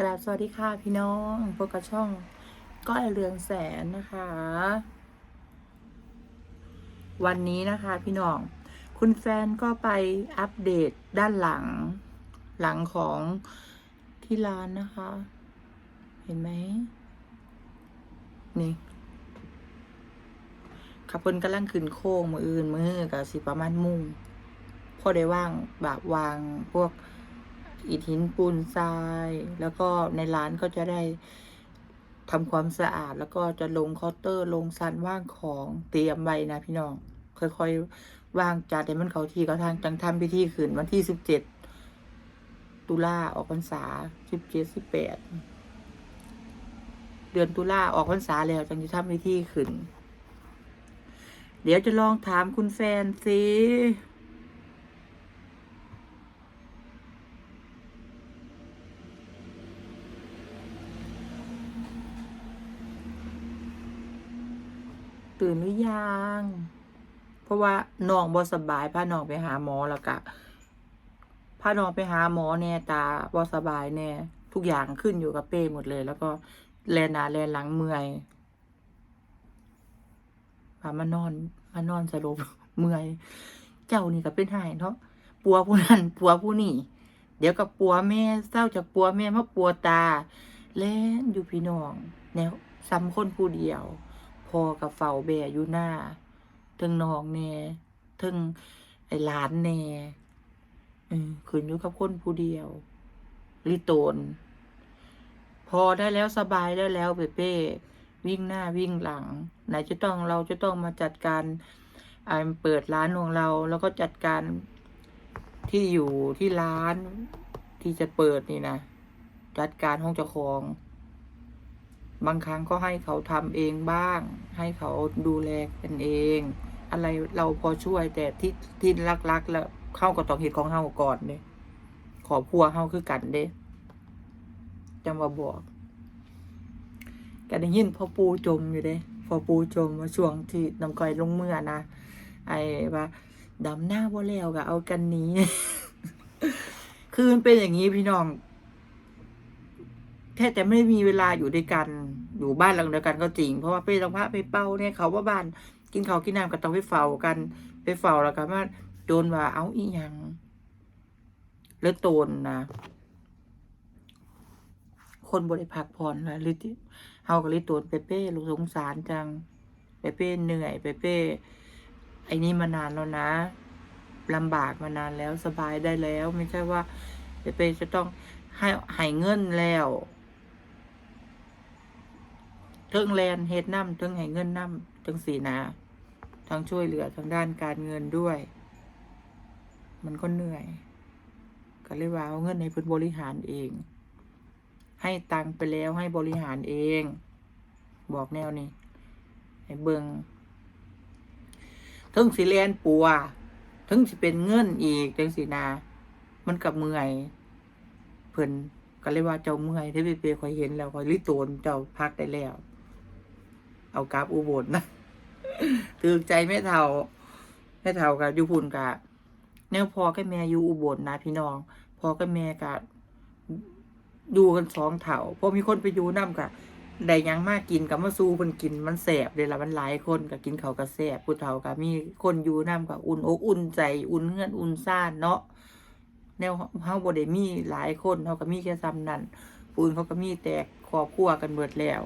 กราบสวัสดีค่ะพี่น้องพบกับช่องก้อยเรืองแสนนะคะ วันนี้นะคะพี่น้อง คุณแฟนก็ไปอัปเดตด้านหลัง หลังของที่ร้านนะคะ เห็นไหมนี่ขับเพิ่นกำลังขึ้นโค้งมืออื่นมือกับสิประมาณมุ่งพอได้ว่างแบบวางพวก อิฐหินปูนทราย แล้วก็ในร้านก็จะได้ทำความสะอาดแล้วก็จะลงเคาน์เตอร์ลงซันว่างของเตรียมไว้นะพี่น้อง ค่อยๆว่างจัดให้มันเขาทีเขาทางจังทำพิธีขึ้นวันที่สิบเจ็ดตุลาออกพรรษาสิบเจ็ดสิบแปดเดือนตุลาออกพรรษาแล้วจังจะทำพิธีขึ้นเดี๋ยวจะลองถามคุณแฟนสิ ตื่นหรือยัง เพราะว่าน้องบ่สบายพาน้องไปหาหมอแล้วกะพาน้องไปหาหมอแน่ตาบ่สบายแน่ทุกอย่างขึ้นอยู่กับเป้หมดเลย แล้วก็แลหนาแลนหลังเมื่อยพามานอนมานอนสลบเมื่อย เจ้านี่ก็เป็นหายเนาะปัวผู้นั้นปัวผู้นี่ เดี๋ยวกับปัวแม่เศร้าจากปัวแม่มาปัวตาเล่นอยู่พี่น้อง แนวซ้ำคนผู้เดียว อกับเฝ้าแบอยู่หน้าทึงน้องแน่ทึงไอ้หลานแน่ขึ้นอยู่กับคนผู้เดียวลิโตน พอได้แล้วสบายได้แล้วเปเป้วิ่งหน้าวิ่งหลัง ไหนจะต้องเราจะต้องมาจัดการอ่าเปิดร้านของเรา แล้วก็จัดการที่อยู่ที่ร้านที่จะเปิดนี่นะ จัดการห้องเจ้าของ บางครั้งก็ให้เขาทำเองบ้าง ให้เขาดูแลกันเอง อะไรเราพอช่วยแต่ที่ที่รักๆแล้วเข้ากับต้องเหตุของเฮาก่อนเด้ขอพัวเฮาคือกันเด้จำว่าบอกกันได้ยินพอปูจมอยู่เด้พอปูจมว่าช่วงที่น้ำก้อยลงเมื่อนะไอ้ว่าดำหน้าบ่แล้วก็เอากันหนี้ คือมันเป็นอย่างนี้พี่น้อง แค่แต่ไม่มีเวลาอยู่ด้วยกันอยู่บ้านหลังเดียวกันก็จริง เพราะว่าไปต้องพระไปเป้าเนี่ยเขาว่าบ้านกินข้าวกินน้ำก็ต้องไปเฝ้ากันไปเฝ้าแล้วก็มาโดนว่าเอาอีหยังแล้วโตนนะคนบริพักผ่อนนะหรือที่เฮาก็เลยโตนเปเป้ลูกสงสารจังเปเป้เหนื่อยเปเป้ไอ้นี่มานานแล้วนะลำบากมานานแล้วสบายได้แล้ว ไม่ใช่ว่าเปเป้จะต้องให้ให้เงินแล้ว เทิงแลนเฮ็ดน้ำเทิงให้เงินน้ำเทิงสีนาทั้งช่วยเหลือทางด้านการเงินด้วย มันก็เหนื่อย ก็เลยว่าเอาเงินในพิ่นบริหารเอง ให้ตังไปแล้วให้บริหารเอง บอกแนวนี้ให้เบิงถึงสิเรียนปัวถึงสิเป็นเงินอีกจังสีนา มันกับเมื่อยเพิ่นก็เลยว่าเจ้าเมื่อยที่เปเปคอยเห็นแล้วคอยริโตนเจ้าพักได้แล้ว เอากราบอุบลนะถือใจไม่เท่าไม่เท่ากับยูพุนกะแนวพอกับแม่อยู่อุบลนะพี่น้อง พอกับแม่กะดูกันสองเถ่าพอมีคนไปอยู่น้ำกะได้ยังมากกินกับมาสู้มันกินมันแสบเลยละมันหลายคนกับกินเขากับแสบผู้เฒ่ากับมีคนอยู่น้ำกับอุ่นอกอุ่นใจอุ่นเงื่อนอุ่นซ่านเนาะแนวเฮาบ่ได้มีหลายคนเขาก็มีแค่ซ้ำนั่นปูนเขาก็มีแต่ครอบครัวกันเบิดแล้ว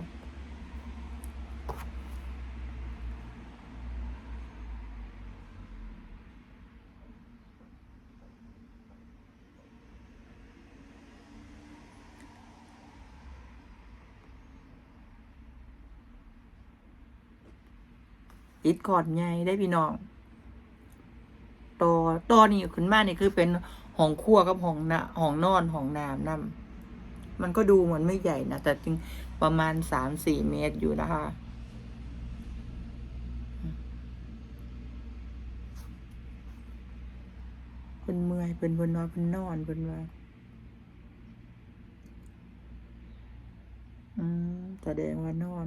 ติดก่อนไงได้พี่น้องต่อต่อนี่ขึ้นมานี่คือเป็นห้องครัวกับห้องนะห้องนอนห้องน้ำนั่มันก็ดูเหมือนไม่ใหญ่นะแต่จริงประมาณสามสี่เมตรอยู่นะคะเป็นเมื่อยเป็นบนนอนเป็นนอนเป็นว่าอืมแสดงว่านอน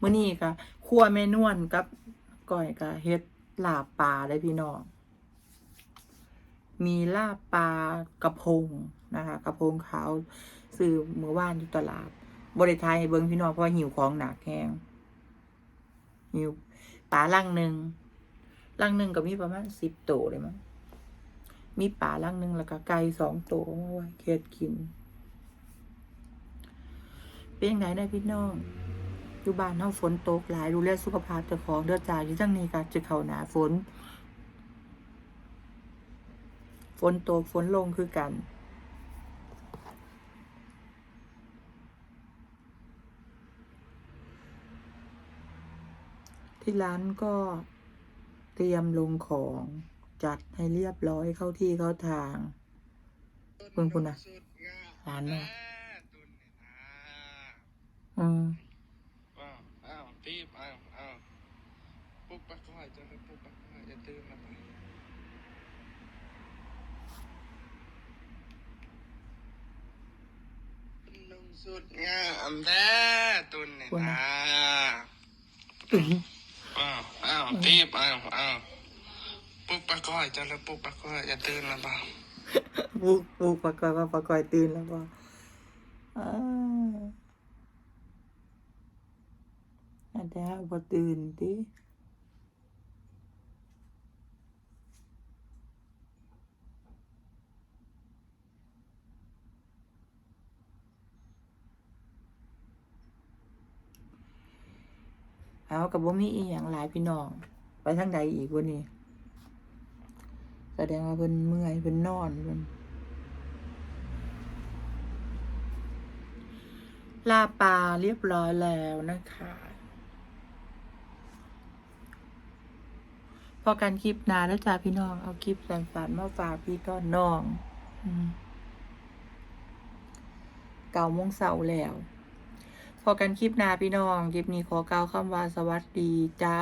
มื้อนี้ก็คั่วแม่นวลกับก้อยก็เฮ็ดลาบปลาเลยพี่น้อง มีลาบปลากระพงนะคะ กระพงขาวซื้อเมื่อวานที่ตลาดบริทยเบิ่งพี่น้องเพราะหิวของหนักแห้งหิวปลาลังหนึ่งลังหนึ่งก็มีประมาณสิบตัวเลยมั้งมีปลาลังหนึ่งแล้วก็ไก่สองตัวมาไว้เค็ดกิน เป็นยังไงนะพี่น้อง อยู่บ้านเฮาฝนตกหลายดูแลสุขภาพเจ้าของเด้อจ้าอยู่จังนี้ก็จะเข้าหนาฝน ฝนตกฝนลงคือกันที่ร้านก็เตรียมลงของจัดให้เรียบร้อยเข้าที่เข้าทางเบิ่งพุ่นน่ะร้านเน่ะ อืม อ้าวอ้าวตีบอ้าวอ้าว ปุ๊บปักก็หายใจแล้วปุ๊บปักก็หายใจตื่นแล้วไปนุ่งสุดงามแท้ตุนเนี่ยคุณนะนะอ้าวอ้าวตีบอ้าวอ้าวปุ๊บปักก็หายใจแล้วปุ๊บปักก็หายใจตื่นแล้วเปล่าบุกบุกปะกอยว่าปะกอยตื่นแล้วก็อ่าอันเดียวบ่ตื่นติ เอากับบ่มีอีหยังหลายพี่น้อง ไปทางใดอีกวะนี่แสดงว่าเพิ่นเมื่อยเพิ่นนอนเพิ่นลาปลาเรียบร้อยแล้วนะคะพอกันคลิปนาแล้วจ้าพี่น้อง เอาคลิปสันๆมาฝากพี่ต้อนน้องเก่ามงเสาแล้ว พอกันคลิปหนาพี่น้อง คลิปนี้ขอกล่าวคำว่าสวัสดีจ้า